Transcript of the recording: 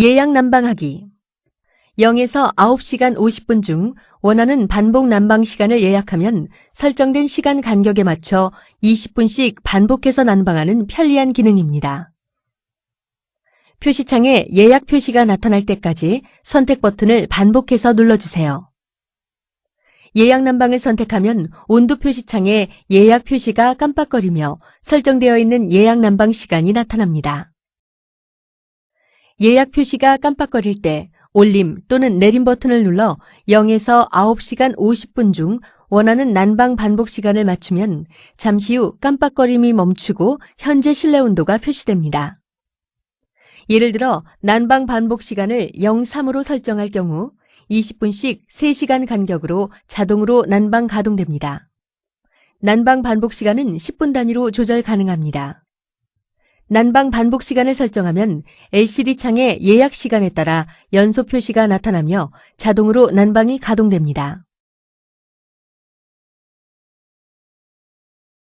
예약 난방하기 0에서 9시간 50분 중 원하는 반복 난방 시간을 예약하면 설정된 시간 간격에 맞춰 20분씩 반복해서 난방하는 편리한 기능입니다. 표시창에 예약 표시가 나타날 때까지 선택 버튼을 반복해서 눌러주세요. 예약 난방을 선택하면 온도 표시창에 예약 표시가 깜빡거리며 설정되어 있는 예약 난방 시간이 나타납니다. 예약 표시가 깜빡거릴 때 올림 또는 내림 버튼을 눌러 0에서 9시간 50분 중 원하는 난방 반복 시간을 맞추면 잠시 후 깜빡거림이 멈추고 현재 실내 온도가 표시됩니다. 예를 들어 난방 반복 시간을 03으로 설정할 경우 20분씩 3시간 간격으로 자동으로 난방 가동됩니다. 난방 반복 시간은 10분 단위로 조절 가능합니다. 난방 반복 시간을 설정하면 LCD 창의 예약 시간에 따라 연소 표시가 나타나며 자동으로 난방이 가동됩니다.